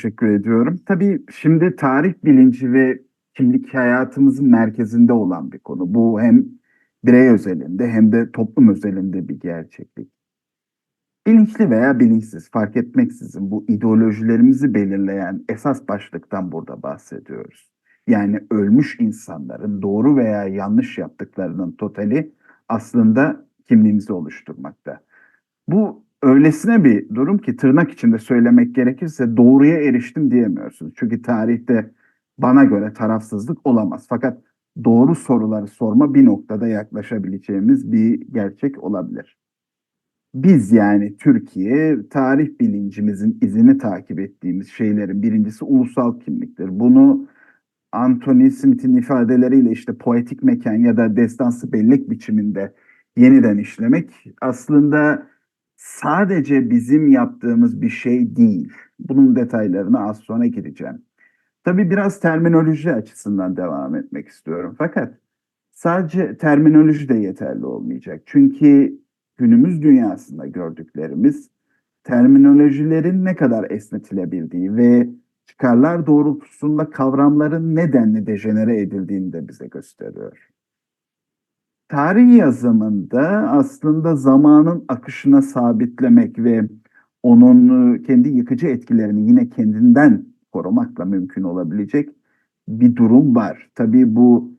Teşekkür ediyorum. Tabii şimdi tarih bilinci ve kimlik hayatımızın merkezinde olan bir konu. Bu hem birey özelinde hem de toplum özelinde bir gerçeklik. Bilinçli veya bilinçsiz fark etmeksizin bu ideolojilerimizi belirleyen esas başlıktan burada bahsediyoruz. Yani ölmüş insanların doğru veya yanlış yaptıklarının totali aslında kimliğimizi oluşturmakta. Bu öylesine bir durum ki tırnak içinde söylemek gerekirse doğruya eriştim diyemiyorsunuz. Çünkü tarihte bana göre tarafsızlık olamaz. Fakat doğru soruları sorma bir noktada yaklaşabileceğimiz bir gerçek olabilir. Biz yani Türkiye tarih bilincimizin izini takip ettiğimiz şeylerin birincisi ulusal kimliktir. Bunu Anthony Smith'in ifadeleriyle işte poetik mekan ya da destansı bellek biçiminde yeniden işlemek aslında sadece bizim yaptığımız bir şey değil. Bunun detaylarına az sonra gireceğim. Tabii biraz terminoloji açısından devam etmek istiyorum. Fakat sadece terminoloji de yeterli olmayacak. Çünkü günümüz dünyasında gördüklerimiz terminolojilerin ne kadar esnetilebildiği ve çıkarlar doğrultusunda kavramların nedenli dejenere edildiğini de bize gösteriyor. Tarih yazımında aslında zamanın akışına sabitlemek ve onun e, kendi yıkıcı etkilerini yine kendinden korumakla mümkün olabilecek bir durum var. Tabii bu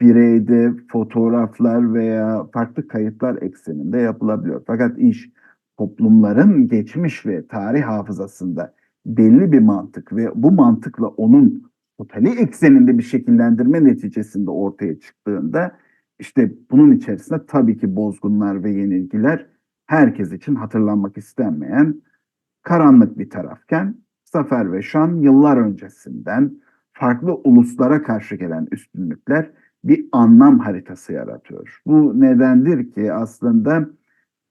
bireyde fotoğraflar veya farklı kayıtlar ekseninde yapılabiliyor. Fakat iş toplumların geçmiş ve tarih hafızasında belli bir mantık ve bu mantıkla onun totali ekseninde bir şekillendirme neticesinde ortaya çıktığında işte bunun içerisinde tabii ki bozgunlar ve yenilgiler herkes için hatırlanmak istenmeyen karanlık bir tarafken Zafer ve Şan yıllar öncesinden farklı uluslara karşı gelen üstünlükler bir anlam haritası yaratıyor. Bu nedendir ki aslında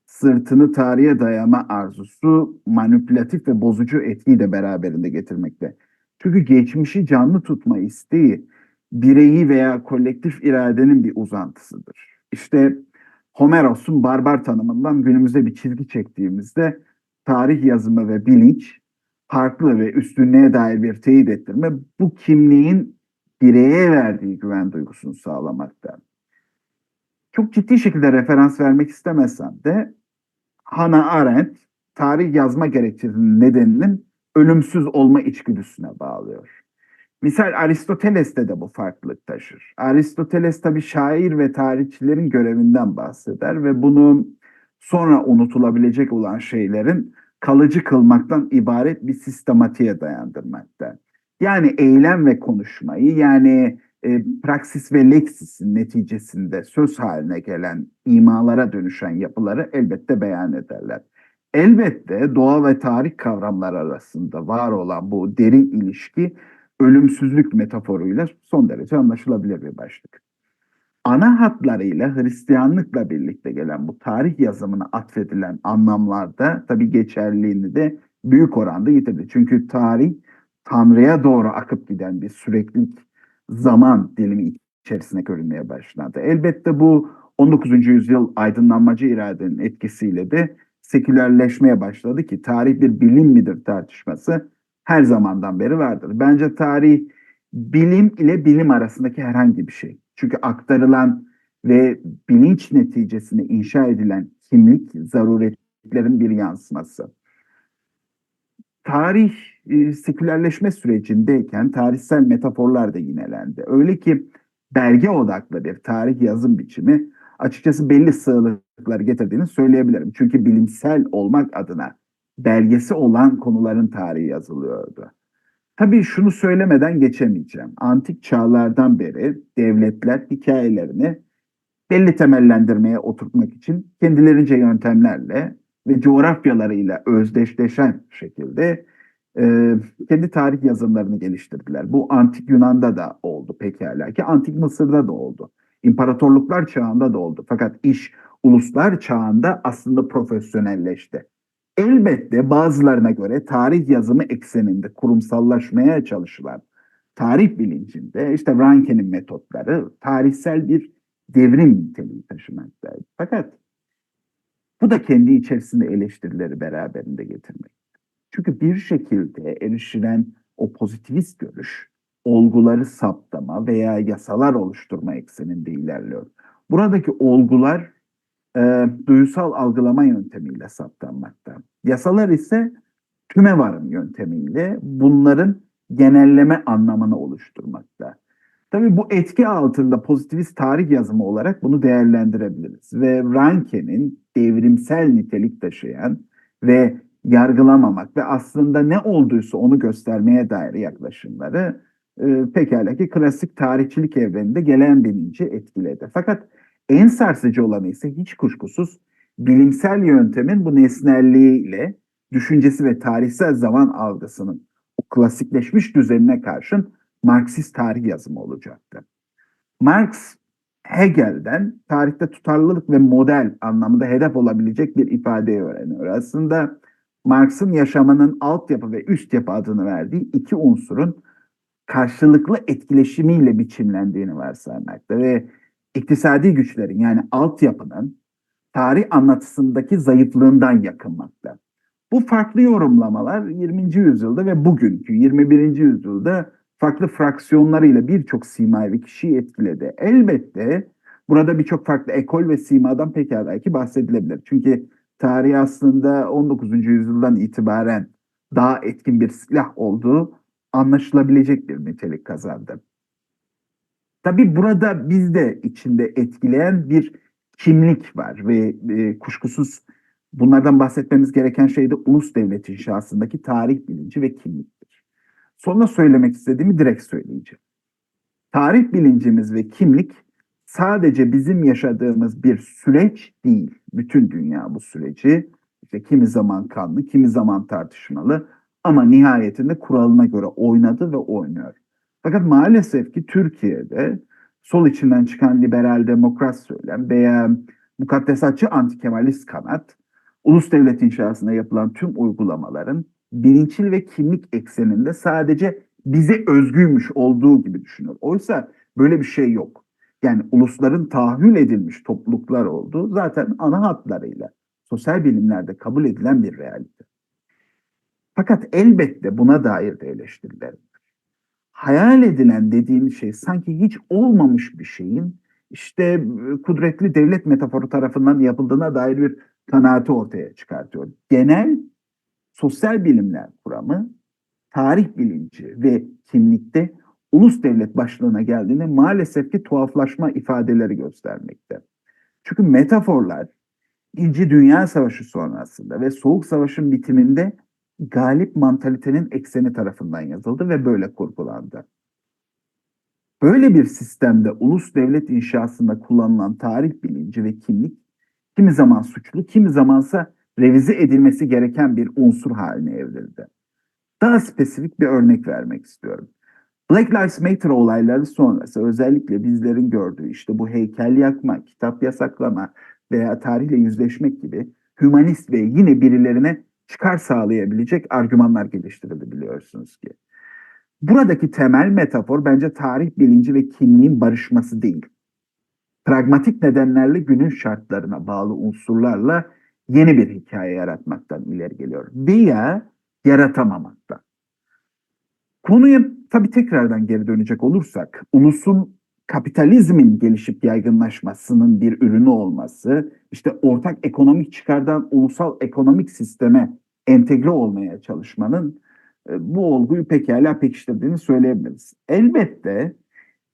sırtını tarihe dayama arzusu manipülatif ve bozucu etkiyi de beraberinde getirmekte. Çünkü geçmişi canlı tutma isteği bireyi veya kolektif iradenin bir uzantısıdır. İşte Homeros'un barbar tanımından günümüze bir çizgi çektiğimizde tarih yazımı ve bilinç farklı ve üstünlüğe dair bir teyit ettirme bu kimliğin bireye verdiği güven duygusunu sağlamakta. Çok ciddi şekilde referans vermek istemesem de Hannah Arendt tarih yazma gerekçesinin nedeninin ölümsüz olma içgüdüsüne bağlıyor. Misal Aristoteles'te de bu farklılık taşır. Aristoteles tabi şair ve tarihçilerin görevinden bahseder ve bunu sonra unutulabilecek olan şeylerin kalıcı kılmaktan ibaret bir sistematiğe dayandırmakta. Yani eylem ve konuşmayı yani e, praksis ve leksisin neticesinde söz haline gelen imalara dönüşen yapıları elbette beyan ederler. Elbette doğa ve tarih kavramları arasında var olan bu derin ilişki ölümsüzlük metaforuyla son derece anlaşılabilir bir başlık. Ana hatlarıyla Hristiyanlıkla birlikte gelen bu tarih yazımına atfedilen anlamlarda tabii geçerliliğini de büyük oranda yitirdi. Çünkü tarih Tanrı'ya doğru akıp giden bir süreklilik zaman dilimi içerisine görünmeye başladı. Elbette bu 19. yüzyıl aydınlanmacı iradenin etkisiyle de sekülerleşmeye başladı ki tarih bir bilim midir tartışması her zamandan beri vardır. Bence tarih bilim ile bilim arasındaki herhangi bir şey. Çünkü aktarılan ve bilinç neticesinde inşa edilen kimlik zaruretlerin bir yansıması. Tarih e, sekülerleşme sürecindeyken tarihsel metaforlar da yinelendi. Öyle ki belge odaklı bir tarih yazım biçimi açıkçası belli sığlıkları getirdiğini söyleyebilirim. Çünkü bilimsel olmak adına belgesi olan konuların tarihi yazılıyordu. Tabii şunu söylemeden geçemeyeceğim. Antik çağlardan beri devletler hikayelerini belli temellendirmeye oturtmak için kendilerince yöntemlerle ve coğrafyalarıyla özdeşleşen şekilde e, kendi tarih yazımlarını geliştirdiler. Bu antik Yunan'da da oldu pekala ki antik Mısır'da da oldu. İmparatorluklar çağında da oldu. Fakat iş uluslar çağında aslında profesyonelleşti. Elbette bazılarına göre tarih yazımı ekseninde kurumsallaşmaya çalışılan tarih bilincinde işte Ranke'nin metotları tarihsel bir devrim niteliği taşımaktaydı. Fakat bu da kendi içerisinde eleştirileri beraberinde getirmek. Çünkü bir şekilde erişilen o pozitivist görüş olguları saptama veya yasalar oluşturma ekseninde ilerliyor. Buradaki olgular e, duyusal algılama yöntemiyle saptanmakta. Yasalar ise tüme varım yöntemiyle bunların genelleme anlamını oluşturmakta. Tabii bu etki altında pozitivist tarih yazımı olarak bunu değerlendirebiliriz. Ve Ranke'nin devrimsel nitelik taşıyan ve yargılamamak ve aslında ne olduysa onu göstermeye dair yaklaşımları e, pekala ki klasik tarihçilik evreninde gelen bilinci etkiledi. Fakat en sarsıcı olanı ise hiç kuşkusuz bilimsel yöntemin bu nesnelliğiyle düşüncesi ve tarihsel zaman algısının o klasikleşmiş düzenine karşın Marksist tarih yazımı olacaktı. Marx Hegel'den tarihte tutarlılık ve model anlamında hedef olabilecek bir ifadeyi öğreniyor. Aslında Marx'ın yaşamının altyapı ve üst yapı adını verdiği iki unsurun karşılıklı etkileşimiyle biçimlendiğini varsaymakta ve iktisadi güçlerin yani altyapının tarih anlatısındaki zayıflığından yakınmakta. Bu farklı yorumlamalar 20. yüzyılda ve bugünkü 21. yüzyılda farklı fraksiyonlarıyla birçok simavi kişiyi etkiledi. Elbette burada birçok farklı ekol ve simadan pekala ki bahsedilebilir. Çünkü tarih aslında 19. yüzyıldan itibaren daha etkin bir silah olduğu anlaşılabilecek bir nitelik kazandı. Tabi burada bizde içinde etkileyen bir kimlik var ve e, kuşkusuz bunlardan bahsetmemiz gereken şey de ulus devlet inşasındaki tarih bilinci ve kimliktir. Sonra söylemek istediğimi direkt söyleyeceğim. Tarih bilincimiz ve kimlik sadece bizim yaşadığımız bir süreç değil. Bütün dünya bu süreci işte kimi zaman kanlı, kimi zaman tartışmalı ama nihayetinde kuralına göre oynadı ve oynuyor. Fakat maalesef ki Türkiye'de sol içinden çıkan liberal demokrat söylem veya mukaddesatçı antikemalist kanat, ulus devlet inşasında yapılan tüm uygulamaların bilinçli ve kimlik ekseninde sadece bize özgüymüş olduğu gibi düşünüyor. Oysa böyle bir şey yok. Yani ulusların tahayyül edilmiş topluluklar olduğu zaten ana hatlarıyla sosyal bilimlerde kabul edilen bir realite. Fakat elbette buna dair de eleştiriler var. Hayal edilen dediğim şey sanki hiç olmamış bir şeyin işte kudretli devlet metaforu tarafından yapıldığına dair bir kanaati ortaya çıkartıyor. Genel sosyal bilimler kuramı tarih bilinci ve kimlikte ulus devlet başlığına geldiğinde maalesef ki tuhaflaşma ifadeleri göstermekte. Çünkü metaforlar İkinci Dünya Savaşı sonrasında ve Soğuk Savaş'ın bitiminde galip mantalitenin ekseni tarafından yazıldı ve böyle kurgulandı. Böyle bir sistemde ulus devlet inşasında kullanılan tarih bilinci ve kimlik kimi zaman suçlu, kimi zamansa revize edilmesi gereken bir unsur haline evrildi. Daha spesifik bir örnek vermek istiyorum. Black Lives Matter olayları sonrası özellikle bizlerin gördüğü işte bu heykel yakma, kitap yasaklama veya tarihle yüzleşmek gibi hümanist ve yine birilerine çıkar sağlayabilecek argümanlar geliştirildi biliyorsunuz ki. Buradaki temel metafor bence tarih bilinci ve kimliğin barışması değil. Pragmatik nedenlerle günün şartlarına bağlı unsurlarla yeni bir hikaye yaratmaktan ileri geliyor. Veya yaratamamaktan. Konuya tabii tekrardan geri dönecek olursak, ulusun kapitalizmin gelişip yaygınlaşmasının bir ürünü olması, işte ortak ekonomik çıkardan ulusal ekonomik sisteme entegre olmaya çalışmanın e, bu olguyu pekala pekiştirdiğini söyleyebiliriz. Elbette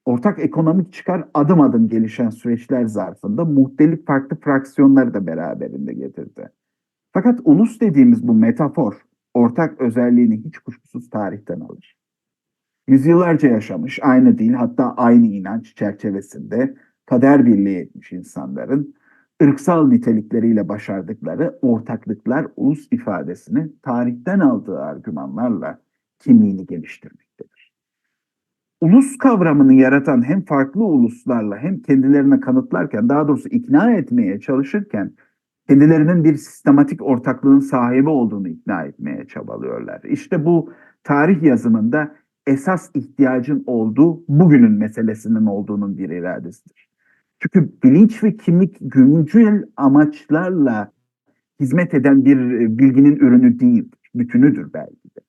ortak ekonomik çıkar adım adım gelişen süreçler zarfında muhtelif farklı fraksiyonları da beraberinde getirdi. Fakat ulus dediğimiz bu metafor ortak özelliğini hiç kuşkusuz tarihten alır yüzyıllarca yaşamış, aynı dil hatta aynı inanç çerçevesinde kader birliği etmiş insanların ırksal nitelikleriyle başardıkları ortaklıklar ulus ifadesini tarihten aldığı argümanlarla kimliğini geliştirmektedir. Ulus kavramını yaratan hem farklı uluslarla hem kendilerine kanıtlarken daha doğrusu ikna etmeye çalışırken kendilerinin bir sistematik ortaklığın sahibi olduğunu ikna etmeye çabalıyorlar. İşte bu tarih yazımında esas ihtiyacın olduğu bugünün meselesinin olduğunun bir iradesidir. Çünkü bilinç ve kimlik güncel amaçlarla hizmet eden bir e, bilginin ürünü değildir. bütünüdür belki de.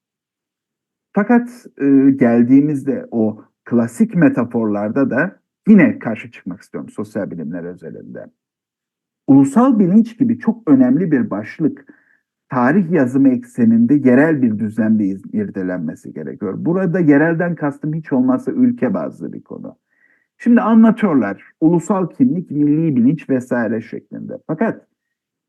Fakat e, geldiğimizde o klasik metaforlarda da yine karşı çıkmak istiyorum sosyal bilimler özelinde. Ulusal bilinç gibi çok önemli bir başlık tarih yazımı ekseninde yerel bir düzlemde irdelenmesi gerekiyor. Burada yerelden kastım hiç olmazsa ülke bazlı bir konu. Şimdi anlatıyorlar ulusal kimlik, milli bilinç vesaire şeklinde. Fakat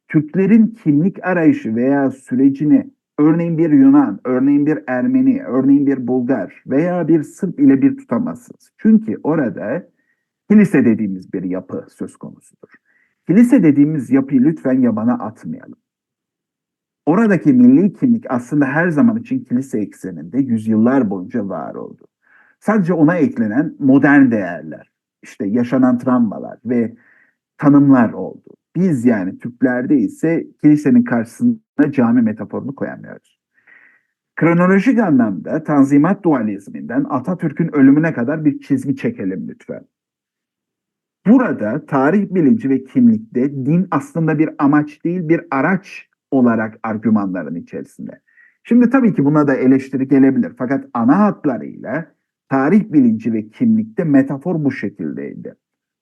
Türklerin kimlik arayışı veya sürecini örneğin bir Yunan, örneğin bir Ermeni, örneğin bir Bulgar veya bir Sırp ile bir tutamazsınız. Çünkü orada kilise dediğimiz bir yapı söz konusudur. Kilise dediğimiz yapıyı lütfen yabana atmayalım. Oradaki milli kimlik aslında her zaman için kilise ekseninde yüzyıllar boyunca var oldu. Sadece ona eklenen modern değerler, işte yaşanan travmalar ve tanımlar oldu. Biz yani Türklerde ise kilisenin karşısına cami metaforunu koyamıyoruz. Kronolojik anlamda Tanzimat dualizminden Atatürk'ün ölümüne kadar bir çizgi çekelim lütfen. Burada tarih bilinci ve kimlikte din aslında bir amaç değil bir araç olarak argümanların içerisinde. Şimdi tabii ki buna da eleştiri gelebilir fakat ana hatlarıyla tarih bilinci ve kimlikte metafor bu şekildeydi.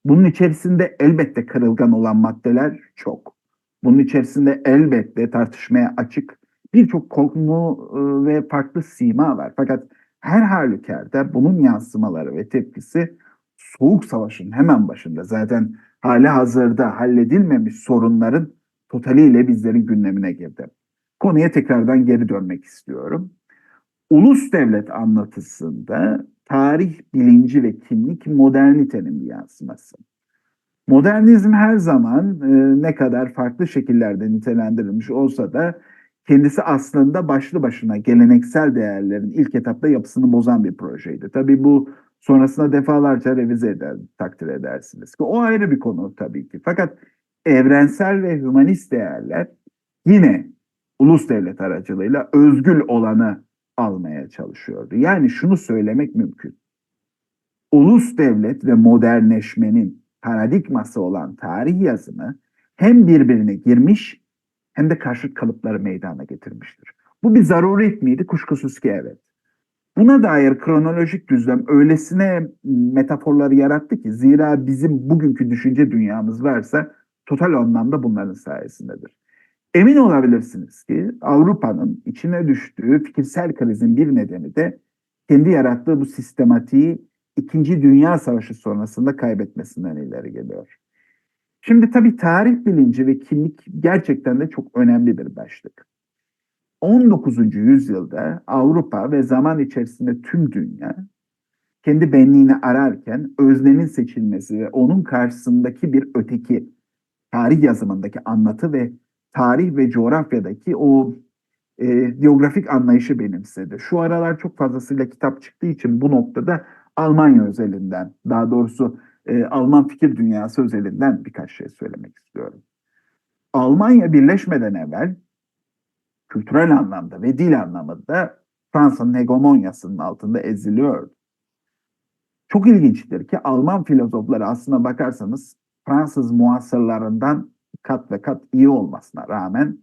Bunun içerisinde elbette kırılgan olan maddeler çok. Bunun içerisinde elbette tartışmaya açık birçok konu e, ve farklı sima var. Fakat her halükarda bunun yansımaları ve tepkisi Soğuk Savaş'ın hemen başında zaten hali hazırda halledilmemiş sorunların totaliyle bizlerin gündemine girdi. Konuya tekrardan geri dönmek istiyorum. Ulus devlet anlatısında tarih bilinci ve kimlik modernitenin bir yansıması. Modernizm her zaman e, ne kadar farklı şekillerde nitelendirilmiş olsa da kendisi aslında başlı başına geleneksel değerlerin ilk etapta yapısını bozan bir projeydi. Tabii bu sonrasında defalarca revize eder, takdir edersiniz o ayrı bir konu tabii ki. Fakat evrensel ve hümanist değerler yine ulus devlet aracılığıyla özgül olanı almaya çalışıyordu. Yani şunu söylemek mümkün. Ulus devlet ve modernleşmenin paradigması olan tarih yazımı hem birbirine girmiş hem de karşıt kalıpları meydana getirmiştir. Bu bir zaruret miydi? Kuşkusuz ki evet. Buna dair kronolojik düzlem öylesine metaforları yarattı ki zira bizim bugünkü düşünce dünyamız varsa total anlamda bunların sayesindedir. Emin olabilirsiniz ki Avrupa'nın içine düştüğü fikirsel krizin bir nedeni de kendi yarattığı bu sistematiği İkinci Dünya Savaşı sonrasında kaybetmesinden ileri geliyor. Şimdi tabii tarih bilinci ve kimlik gerçekten de çok önemli bir başlık. 19. yüzyılda Avrupa ve zaman içerisinde tüm dünya kendi benliğini ararken öznenin seçilmesi ve onun karşısındaki bir öteki tarih yazımındaki anlatı ve tarih ve coğrafyadaki o e, biyografik anlayışı benimsedi. Şu aralar çok fazlasıyla kitap çıktığı için bu noktada Almanya özelinden, daha doğrusu e, Alman fikir dünyası özelinden birkaç şey söylemek istiyorum. Almanya birleşmeden evvel kültürel anlamda ve dil anlamında Fransa'nın hegemonyasının altında eziliyordu. Çok ilginçtir ki Alman filozofları aslına bakarsanız Fransız muasırlarından kat ve kat iyi olmasına rağmen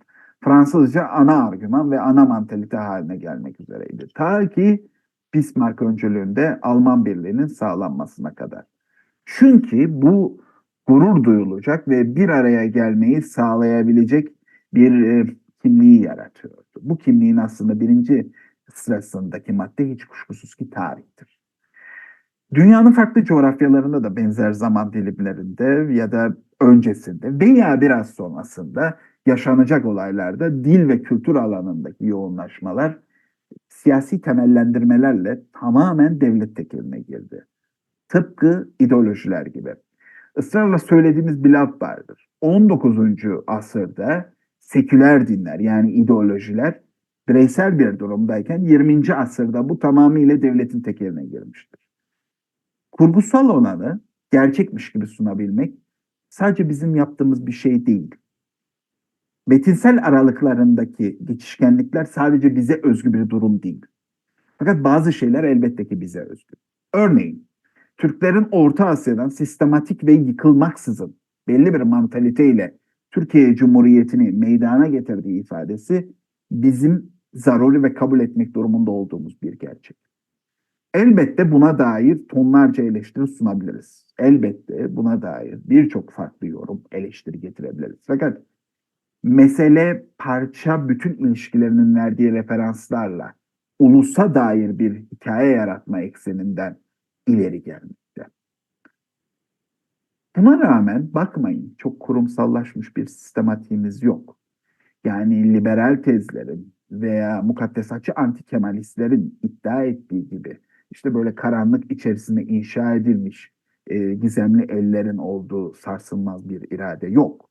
Fransızca ana argüman ve ana mantalite haline gelmek üzereydi. Ta ki Bismarck öncülüğünde Alman birliğinin sağlanmasına kadar. Çünkü bu gurur duyulacak ve bir araya gelmeyi sağlayabilecek bir e, kimliği yaratıyordu. Bu kimliğin aslında birinci sırasındaki madde hiç kuşkusuz ki tarihtir. Dünyanın farklı coğrafyalarında da benzer zaman dilimlerinde ya da öncesinde veya biraz sonrasında yaşanacak olaylarda dil ve kültür alanındaki yoğunlaşmalar siyasi temellendirmelerle tamamen devlet tekeline girdi. Tıpkı ideolojiler gibi. Israrla söylediğimiz bir laf vardır. 19. asırda seküler dinler yani ideolojiler bireysel bir durumdayken 20. asırda bu tamamıyla devletin tekeline girmiştir. Kurgusal olanı gerçekmiş gibi sunabilmek sadece bizim yaptığımız bir şey değil. Metinsel aralıklarındaki geçişkenlikler sadece bize özgü bir durum değil. Fakat bazı şeyler elbette ki bize özgü. Örneğin Türklerin Orta Asya'dan sistematik ve yıkılmaksızın belli bir mantaliteyle Türkiye Cumhuriyeti'ni meydana getirdiği ifadesi bizim zaruri ve kabul etmek durumunda olduğumuz bir gerçek. Elbette buna dair tonlarca eleştiri sunabiliriz. Elbette buna dair birçok farklı yorum, eleştiri getirebiliriz. Fakat mesele parça bütün ilişkilerinin verdiği referanslarla ulusa dair bir hikaye yaratma ekseninden ileri gelmekte. Buna rağmen bakmayın çok kurumsallaşmış bir sistematiğimiz yok. Yani liberal tezlerin veya mukaddesatçı antikemalistlerin iddia ettiği gibi işte böyle karanlık içerisinde inşa edilmiş e, gizemli ellerin olduğu sarsılmaz bir irade yok.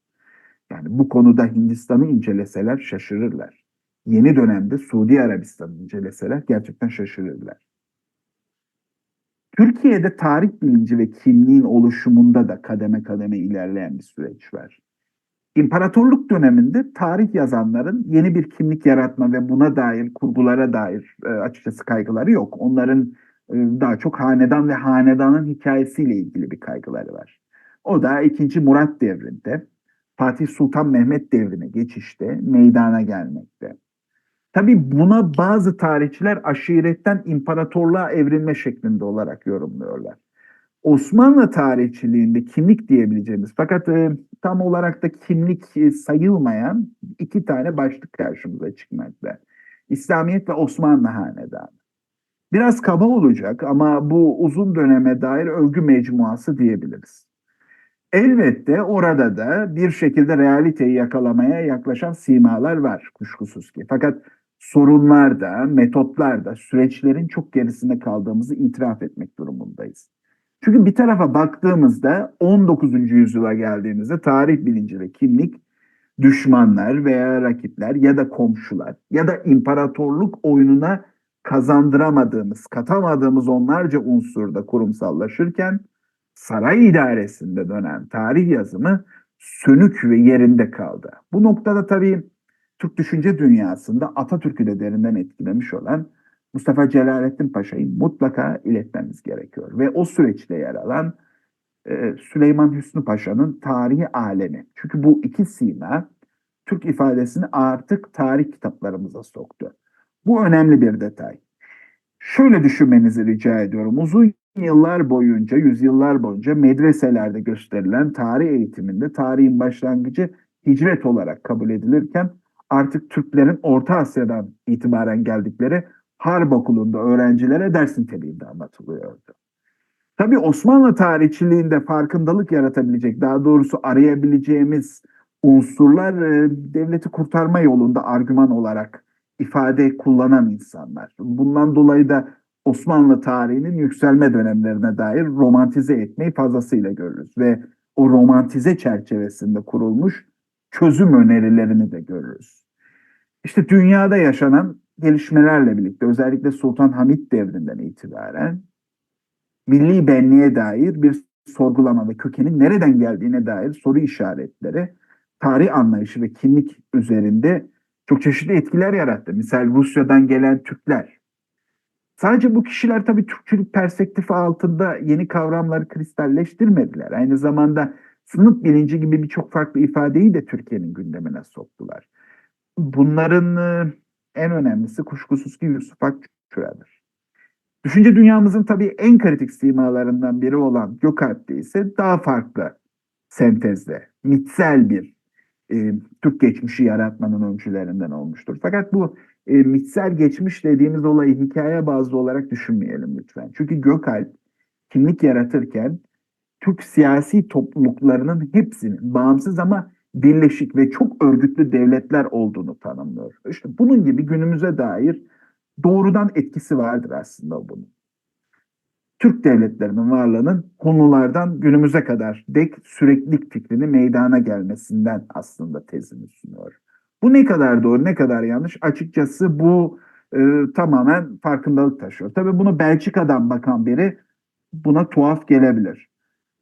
Yani bu konuda Hindistan'ı inceleseler şaşırırlar. Yeni dönemde Suudi Arabistan'ı inceleseler gerçekten şaşırırlar. Türkiye'de tarih bilinci ve kimliğin oluşumunda da kademe kademe ilerleyen bir süreç var. İmparatorluk döneminde tarih yazanların yeni bir kimlik yaratma ve buna dair kurgulara dair e, açıkçası kaygıları yok. Onların daha çok hanedan ve hanedanın hikayesiyle ilgili bir kaygıları var. O da 2. Murat devrinde Fatih Sultan Mehmet devrine geçişte meydana gelmekte. Tabi buna bazı tarihçiler aşiretten imparatorluğa evrilme şeklinde olarak yorumluyorlar. Osmanlı tarihçiliğinde kimlik diyebileceğimiz fakat e, tam olarak da kimlik e, sayılmayan iki tane başlık karşımıza çıkmakta. İslamiyet ve Osmanlı Hanedanı. Biraz kaba olacak ama bu uzun döneme dair övgü mecmuası diyebiliriz. Elbette orada da bir şekilde realiteyi yakalamaya yaklaşan simalar var kuşkusuz ki. Fakat sorunlar da, metotlar da, süreçlerin çok gerisinde kaldığımızı itiraf etmek durumundayız. Çünkü bir tarafa baktığımızda 19. yüzyıla geldiğimizde tarih bilinci ve kimlik düşmanlar veya rakipler ya da komşular ya da imparatorluk oyununa kazandıramadığımız, katamadığımız onlarca unsurda kurumsallaşırken saray idaresinde dönen tarih yazımı sönük ve yerinde kaldı. Bu noktada tabii Türk düşünce dünyasında Atatürk'ü de derinden etkilemiş olan Mustafa Celalettin Paşa'yı mutlaka iletmemiz gerekiyor. Ve o süreçte yer alan e, Süleyman Hüsnü Paşa'nın tarihi alemi. Çünkü bu iki sima Türk ifadesini artık tarih kitaplarımıza soktu. Bu önemli bir detay. Şöyle düşünmenizi rica ediyorum. Uzun yıllar boyunca, yüzyıllar boyunca medreselerde gösterilen tarih eğitiminde tarihin başlangıcı hicret olarak kabul edilirken artık Türklerin Orta Asya'dan itibaren geldikleri Harp Okulu'nda öğrencilere ders niteliğinde anlatılıyordu. Tabii Osmanlı tarihçiliğinde farkındalık yaratabilecek, daha doğrusu arayabileceğimiz unsurlar e, devleti kurtarma yolunda argüman olarak ifade kullanan insanlar. Bundan dolayı da Osmanlı tarihinin yükselme dönemlerine dair romantize etmeyi fazlasıyla görürüz ve o romantize çerçevesinde kurulmuş çözüm önerilerini de görürüz. İşte dünyada yaşanan gelişmelerle birlikte özellikle Sultan Hamid devrinden itibaren milli benliğe dair bir sorgulama ve kökenin nereden geldiğine dair soru işaretleri tarih anlayışı ve kimlik üzerinde çok çeşitli etkiler yarattı. Misal Rusya'dan gelen Türkler. Sadece bu kişiler tabii Türkçülük perspektifi altında yeni kavramları kristalleştirmediler. Aynı zamanda sınıf bilinci gibi birçok farklı ifadeyi de Türkiye'nin gündemine soktular. Bunların e, en önemlisi kuşkusuz ki Yusuf Akçura'dır. Düşünce dünyamızın tabii en kritik simalarından biri olan Gökalp'te ise daha farklı sentezde, mitsel bir e, Türk geçmişi yaratmanın öncülerinden olmuştur. Fakat bu e, mitsel geçmiş dediğimiz olayı hikaye bazlı olarak düşünmeyelim lütfen. Çünkü Gökalp kimlik yaratırken Türk siyasi topluluklarının hepsinin bağımsız ama birleşik ve çok örgütlü devletler olduğunu tanımlıyor. İşte bunun gibi günümüze dair doğrudan etkisi vardır aslında bunun. Türk devletlerinin varlığının konulardan günümüze kadar dek süreklilik fikrini meydana gelmesinden aslında tezini sunuyor. Bu ne kadar doğru ne kadar yanlış açıkçası bu e, tamamen farkındalık taşıyor. Tabii bunu Belçika'dan bakan biri buna tuhaf gelebilir.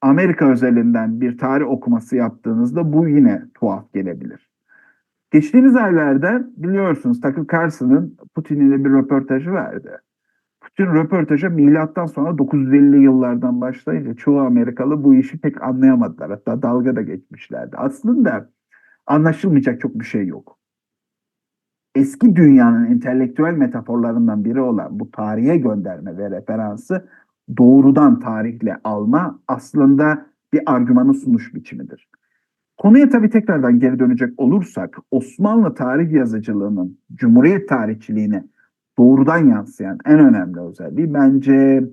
Amerika özelinden bir tarih okuması yaptığınızda bu yine tuhaf gelebilir. Geçtiğimiz aylarda biliyorsunuz Tucker Carlson'ın Putin ile bir röportajı vardı. Putin röportaja milattan sonra 950 yıllardan başlayınca çoğu Amerikalı bu işi pek anlayamadılar. Hatta dalga da geçmişlerdi. Aslında anlaşılmayacak çok bir şey yok. eski dünyanın entelektüel metaforlarından biri olan bu tarihe gönderme ve referansı doğrudan tarihle alma aslında bir argümanı sunuş biçimidir. Konuya tabii tekrardan geri dönecek olursak Osmanlı tarih yazıcılığının Cumhuriyet tarihçiliğine doğrudan yansıyan en önemli özelliği bence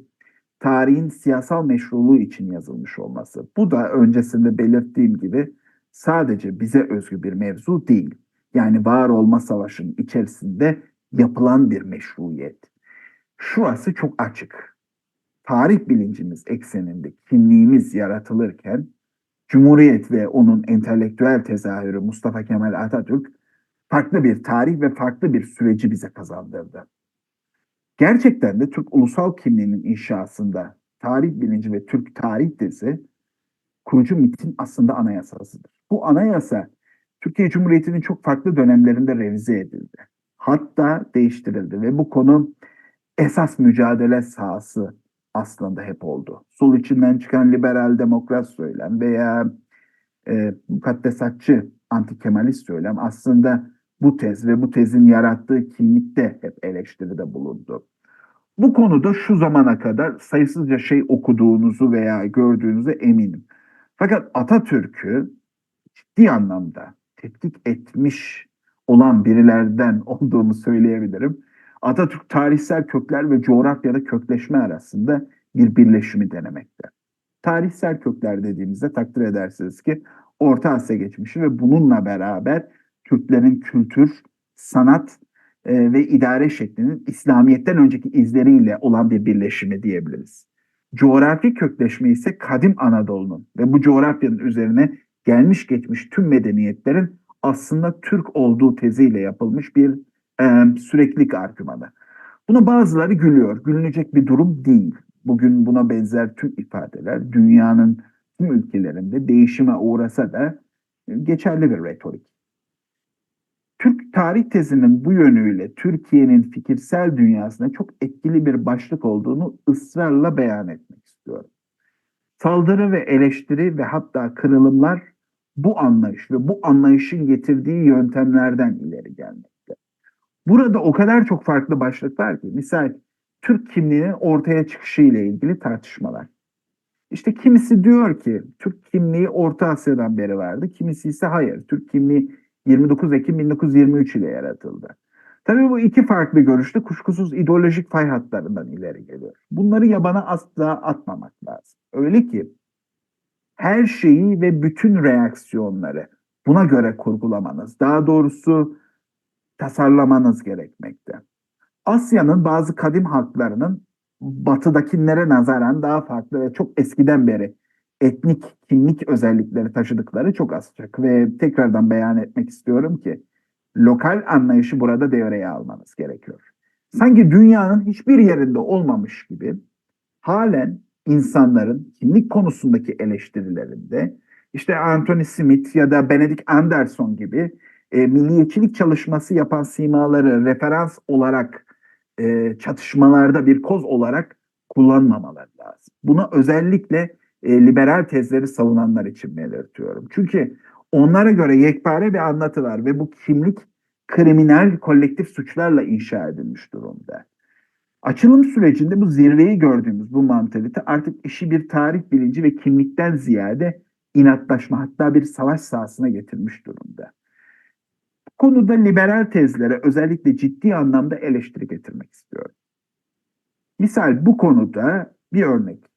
tarihin siyasal meşruluğu için yazılmış olması. Bu da öncesinde belirttiğim gibi sadece bize özgü bir mevzu değil. Yani var olma savaşının içerisinde yapılan bir meşruiyet. Şurası çok açık. Tarih bilincimiz ekseninde kimliğimiz yaratılırken Cumhuriyet ve onun entelektüel tezahürü Mustafa Kemal Atatürk farklı bir tarih ve farklı bir süreci bize kazandırdı. Gerçekten de Türk ulusal kimliğinin inşasında tarih bilinci ve Türk tarih tezi kurucu MIT'in aslında anayasasıdır. Bu anayasa Türkiye Cumhuriyeti'nin çok farklı dönemlerinde revize edildi. Hatta değiştirildi ve bu konu esas mücadele sahası aslında hep oldu. Sol içinden çıkan liberal demokrat söylem veya e, mukaddesatçı antikemalist söylem aslında bu tez ve bu tezin yarattığı kimlikte hep eleştiride bulundu. Bu konuda şu zamana kadar sayısızca şey okuduğunuzu veya gördüğünüze eminim. Fakat Atatürk'ü ciddi anlamda tetkik etmiş olan birilerden olduğumu söyleyebilirim. Atatürk tarihsel kökler ve coğrafyada kökleşme arasında bir birleşimi denemekte. Tarihsel kökler dediğimizde takdir edersiniz ki Orta Asya geçmişi ve bununla beraber Türklerin kültür, sanat e, ve idare şeklinin İslamiyet'ten önceki izleriyle olan bir birleşimi diyebiliriz. Coğrafi kökleşme ise kadim Anadolu'nun ve bu coğrafyanın üzerine gelmiş geçmiş tüm medeniyetlerin aslında Türk olduğu teziyle yapılmış bir e, süreklilik argümanı. Buna bazıları gülüyor. Gülünecek bir durum değil. Bugün buna benzer tüm ifadeler dünyanın tüm ülkelerinde değişime uğrasa da geçerli bir retorik. Tarih tezinin bu yönüyle Türkiye'nin fikirsel dünyasında çok etkili bir başlık olduğunu ısrarla beyan etmek istiyorum. Saldırı ve eleştiri ve hatta kırılımlar bu anlayış ve bu anlayışın getirdiği yöntemlerden ileri gelmekte. Burada o kadar çok farklı başlık var ki, misal Türk kimliğinin ortaya çıkışı ile ilgili tartışmalar. İşte kimisi diyor ki Türk kimliği Orta Asya'dan beri vardı, kimisi ise hayır, Türk kimliği 29 Ekim 1923 ile yaratıldı. Tabii bu iki farklı görüşte kuşkusuz ideolojik fay hatlarından ileri geliyor. Bunları yabana asla atmamak lazım. Öyle ki her şeyi ve bütün reaksiyonları buna göre kurgulamanız, daha doğrusu tasarlamanız gerekmekte. Asya'nın bazı kadim halklarının batıdakilere nazaran daha farklı ve çok eskiden beri etnik kimlik özellikleri taşıdıkları çok açık ve tekrardan beyan etmek istiyorum ki lokal anlayışı burada devreye almanız gerekiyor. Sanki dünyanın hiçbir yerinde olmamış gibi halen insanların kimlik konusundaki eleştirilerinde işte Anthony Smith ya da Benedict Anderson gibi e, milliyetçilik çalışması yapan simaları referans olarak e, çatışmalarda bir koz olarak kullanmamaları lazım. Buna özellikle e, liberal tezleri savunanlar için belirtiyorum. Çünkü onlara göre yekpare bir anlatı var ve bu kimlik kriminal kolektif suçlarla inşa edilmiş durumda. Açılım sürecinde bu zirveyi gördüğümüz bu mantalite artık işi bir tarih bilinci ve kimlikten ziyade inatlaşma hatta bir savaş sahasına getirmiş durumda. Bu konuda liberal tezlere özellikle ciddi anlamda eleştiri getirmek istiyorum. Misal bu konuda bir örnek.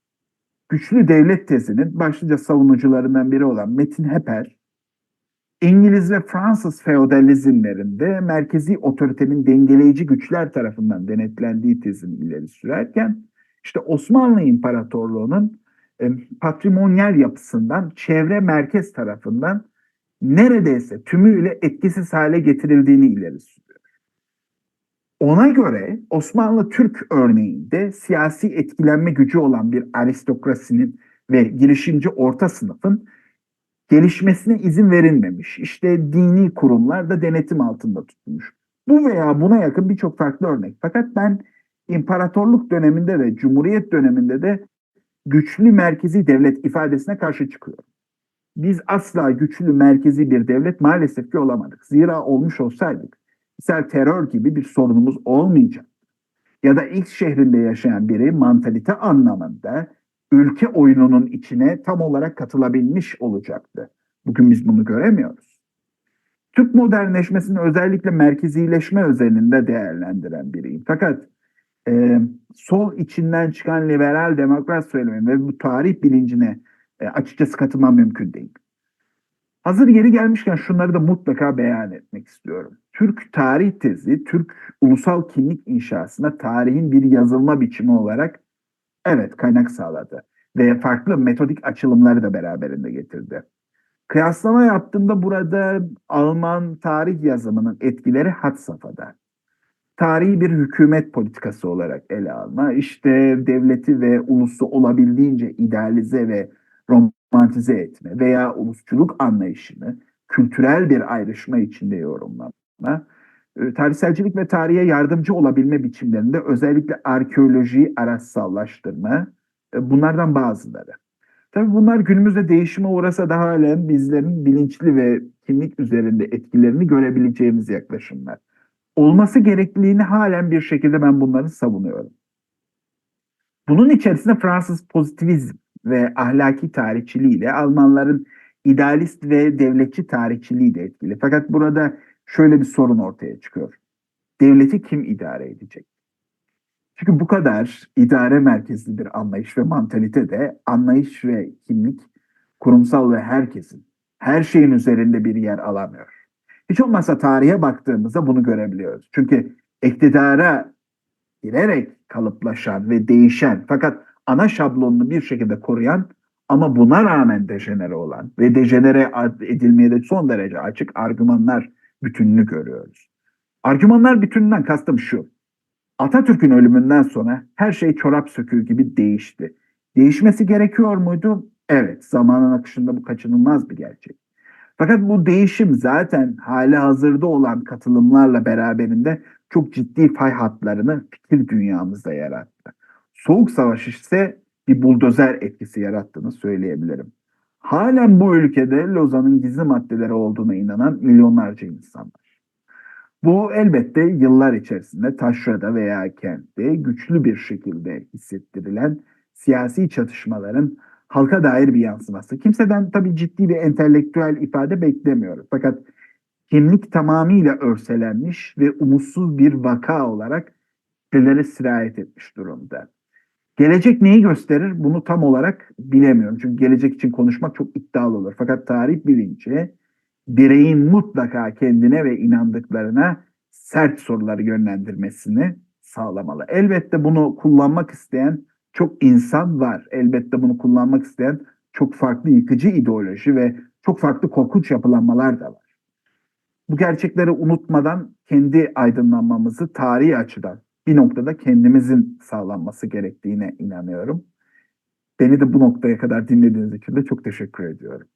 Güçlü devlet tezinin başlıca savunucularından biri olan Metin Heper, İngiliz ve Fransız feodalizmlerinde merkezi otoritenin dengeleyici güçler tarafından denetlendiği tezini ileri sürerken, işte Osmanlı İmparatorluğu'nun e, patrimonyal yapısından çevre merkez tarafından neredeyse tümüyle etkisiz hale getirildiğini ileri sürüyor. Ona göre Osmanlı Türk örneğinde siyasi etkilenme gücü olan bir aristokrasinin ve girişimci orta sınıfın gelişmesine izin verilmemiş. İşte dini kurumlar da denetim altında tutulmuş. Bu veya buna yakın birçok farklı örnek. Fakat ben imparatorluk döneminde de cumhuriyet döneminde de güçlü merkezi devlet ifadesine karşı çıkıyorum. Biz asla güçlü merkezi bir devlet maalesef ki olamadık. Zira olmuş olsaydık Misal terör gibi bir sorunumuz olmayacak. Ya da X şehrinde yaşayan biri mantalite anlamında ülke oyununun içine tam olarak katılabilmiş olacaktı. Bugün biz bunu göremiyoruz. Türk modernleşmesini özellikle merkezileşme özelinde değerlendiren biriyim. Fakat e, sol içinden çıkan liberal demokrat söylemi ve bu tarih bilincine e, açıkçası katılmam mümkün değil. Hazır yeri gelmişken şunları da mutlaka beyan etmek istiyorum. Türk tarih tezi, Türk ulusal kimlik inşasına tarihin bir yazılma biçimi olarak evet kaynak sağladı ve farklı metodik açılımları da beraberinde getirdi. Kıyaslama yaptığımda burada Alman tarih yazımının etkileri had safhada. Tarihi bir hükümet politikası olarak ele alma, işte devleti ve ulusu olabildiğince idealize ve romantize etme veya ulusçuluk anlayışını kültürel bir ayrışma içinde yorumlama, e, tarihselcilik ve tarihe yardımcı olabilme biçimlerinde özellikle arkeolojiyi araçsallaştırma, e, bunlardan bazıları. Tabii bunlar günümüzde değişime uğrasa da halen bizlerin bilinçli ve kimlik üzerinde etkilerini görebileceğimiz yaklaşımlar. Olması gerekliliğini halen bir şekilde ben bunları savunuyorum. Bunun içerisinde Fransız pozitivizm ve ahlaki tarihçiliği ile Almanların idealist ve devletçi tarihçiliği de etkili. Fakat burada şöyle bir sorun ortaya çıkıyor. Devleti kim idare edecek? Çünkü bu kadar idare merkezli bir anlayış ve mantalite de anlayış ve kimlik kurumsal ve herkesin her şeyin üzerinde bir yer alamıyor. Hiç olmazsa tarihe baktığımızda bunu görebiliyoruz. Çünkü iktidara girerek kalıplaşan ve değişen fakat ana şablonunu bir şekilde koruyan ama buna rağmen dejenere olan ve dejenere edilmeye de son derece açık argümanlar bütününü görüyoruz. Argümanlar bütününden kastım şu. Atatürk'ün ölümünden sonra her şey çorap söküğü gibi değişti. Değişmesi gerekiyor muydu? Evet, zamanın akışında bu kaçınılmaz bir gerçek. Fakat bu değişim zaten hali hazırda olan katılımlarla beraberinde çok ciddi fay hatlarını fikir dünyamızda yarattı. Soğuk Savaş ise bir buldozer etkisi yarattığını söyleyebilirim. Halen bu ülkede Lozan'ın gizli maddeleri olduğuna inanan milyonlarca insan var. Bu elbette yıllar içerisinde taşrada veya kentte güçlü bir şekilde hissettirilen siyasi çatışmaların halka dair bir yansıması. Kimseden tabii ciddi bir entelektüel ifade beklemiyoruz. Fakat kimlik tamamıyla örselenmiş ve umutsuz bir vaka olarak kitlelere sirayet etmiş durumda. Gelecek neyi gösterir bunu tam olarak bilemiyorum. Çünkü gelecek için konuşmak çok iddialı olur. Fakat tarih bilinci bireyin mutlaka kendine ve inandıklarına sert soruları yönlendirmesini sağlamalı. Elbette bunu kullanmak isteyen çok insan var. Elbette bunu kullanmak isteyen çok farklı yıkıcı ideoloji ve çok farklı korkunç yapılanmalar da var. Bu gerçekleri unutmadan kendi aydınlanmamızı tarihi açıdan bir noktada kendimizin sağlanması gerektiğine inanıyorum. Beni de bu noktaya kadar dinlediğiniz için de çok teşekkür ediyorum.